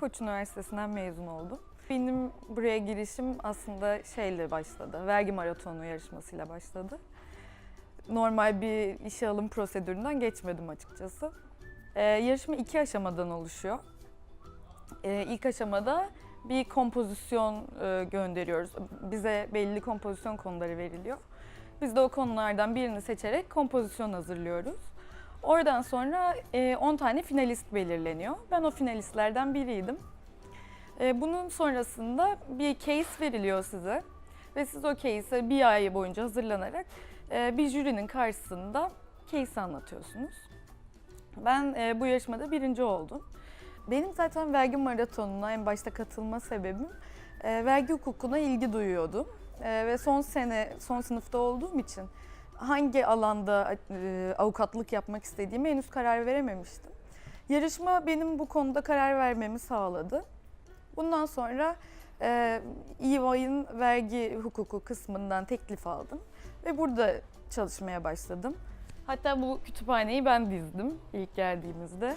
Koç Üniversitesi'nden mezun oldum. Benim buraya girişim aslında şeyle başladı. Vergi maratonu yarışmasıyla başladı. Normal bir işe alım prosedüründen geçmedim açıkçası. Ee, yarışma iki aşamadan oluşuyor. Ee, ilk aşamada bir kompozisyon e, gönderiyoruz. Bize belli kompozisyon konuları veriliyor. Biz de o konulardan birini seçerek kompozisyon hazırlıyoruz. Oradan sonra e, 10 tane finalist belirleniyor. Ben o finalistlerden biriydim. E, bunun sonrasında bir case veriliyor size ve siz o case'e bir ay boyunca hazırlanarak e, bir jürinin karşısında case anlatıyorsunuz. Ben e, bu yarışmada birinci oldum. Benim zaten vergi maratonuna en başta katılma sebebim e, vergi hukukuna ilgi duyuyordum. E, ve son sene, son sınıfta olduğum için hangi alanda e, avukatlık yapmak istediğime henüz karar verememiştim. Yarışma benim bu konuda karar vermemi sağladı. Bundan sonra e, EY'in vergi hukuku kısmından teklif aldım ve burada çalışmaya başladım. Hatta bu kütüphaneyi ben dizdim ilk geldiğimizde.